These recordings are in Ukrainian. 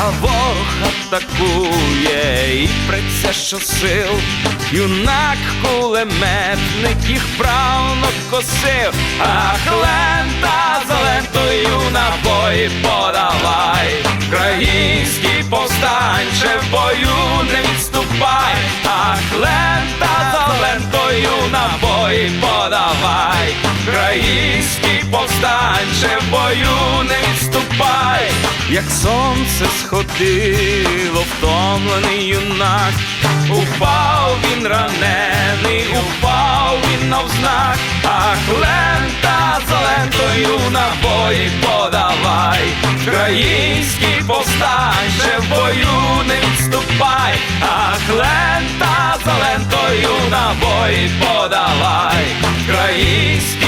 а ворог атакує і преться щосил, юнак кулеметник їх правно косив, ах, лента за лентою набої подавай, Український повстанче в бою не відступай, ах, лента за лентою набої подавай, Український повстанче в бою не відступай, як сонце сходило, втомлений юнак, упав він ранений, упав він навзнак, ах, лента за лентою набої подавай, Український повстанче в бою не відступай, ах, лента за лентою набої подавай, Український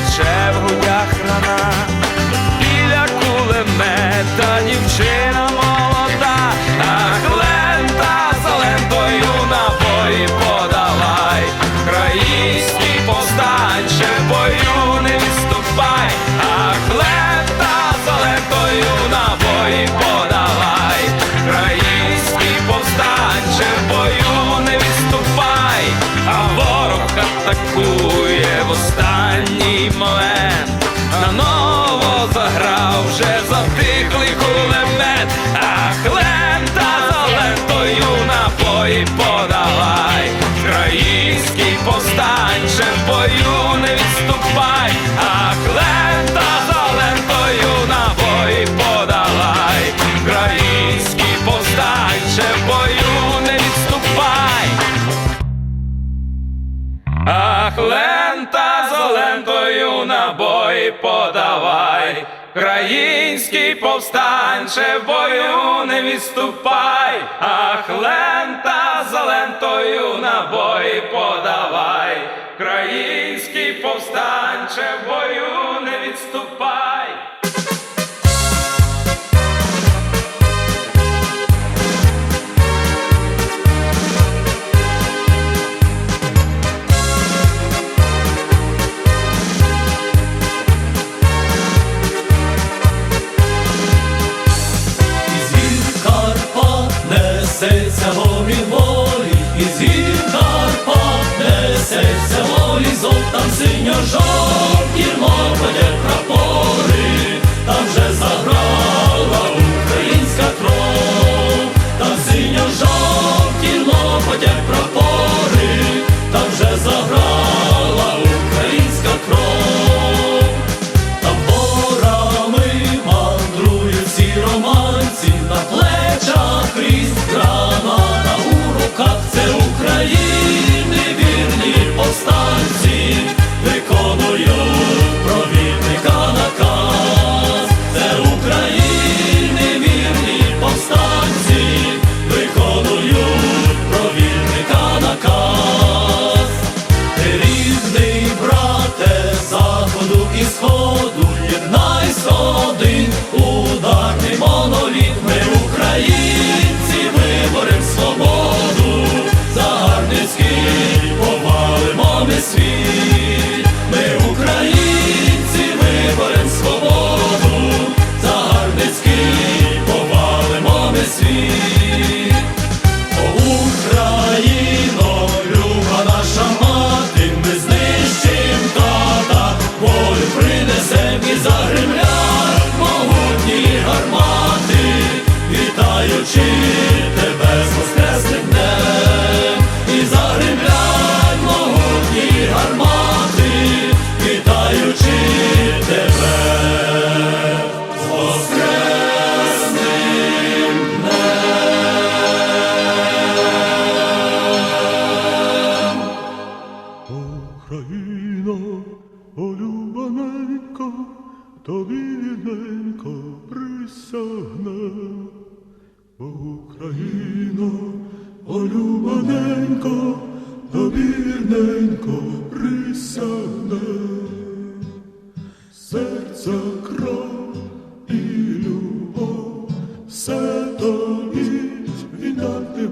пече в грудях рана, біля кулемета дівчина молода, ах лента за лентою набої подавай, Український повстанче бою не відступай, ах лента за лентою набої подавай, Український повстанче бою не відступай, а ворог атакує момент. Наново заграв вже затихлий кулемет, ах лента за лентою набої подавай, Український повстанче в бою не відступай, ах лента за лентою набої подавай, Український повстанче в бою не відступай. Ах, лента за на набої подавай, країнський повстанче бою не відступай, ах, лента за лентою набої подавай, країнський повстанче бою мовоє прапори,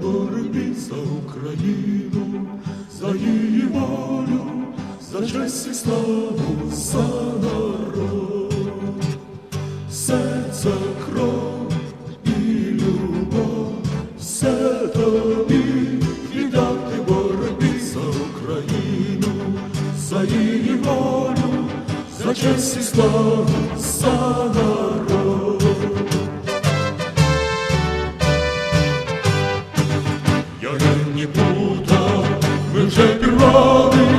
боротьбі за Україну, за її волю, за честь і славу, за народ, серця кров і любов, все тобі віддати боротьбі за Україну, за її волю, за честь і славу, за народ. Вже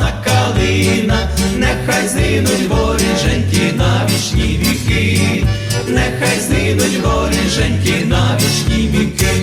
згинуть воріженьки на вічні віки, нехай згинуть воріженьки на вічні віки.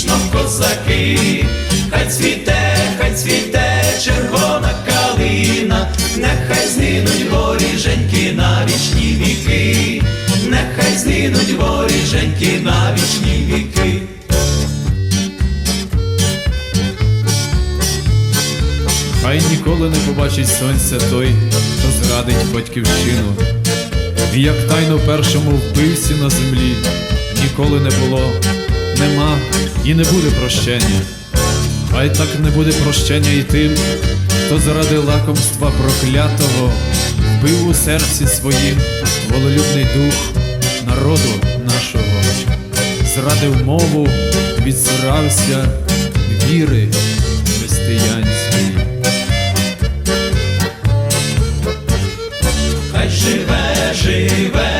Вічно козаки, хай цвіте, хай цвіте червона калина, нехай згинуть воріженьки на вічні віки, нехай згинуть воріженьки на вічні віки. Хай ніколи не побачить сонця той, хто зрадить батьківщину. І як тайно першому вбивці на землі ніколи не було, нема і не буде прощення. Хай так не буде прощення і тим, хто заради лакомства проклятого вбив у серці своїм волелюбний дух народу нашого, зрадив мову, відсирався віри християнської. Хай живе, живе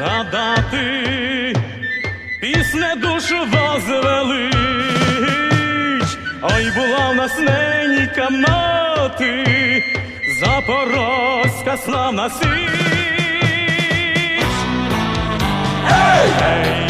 що згадати, пісне душу возвелич. Ой, була в нас ненька мати, запорозька славна січ. Ей, ви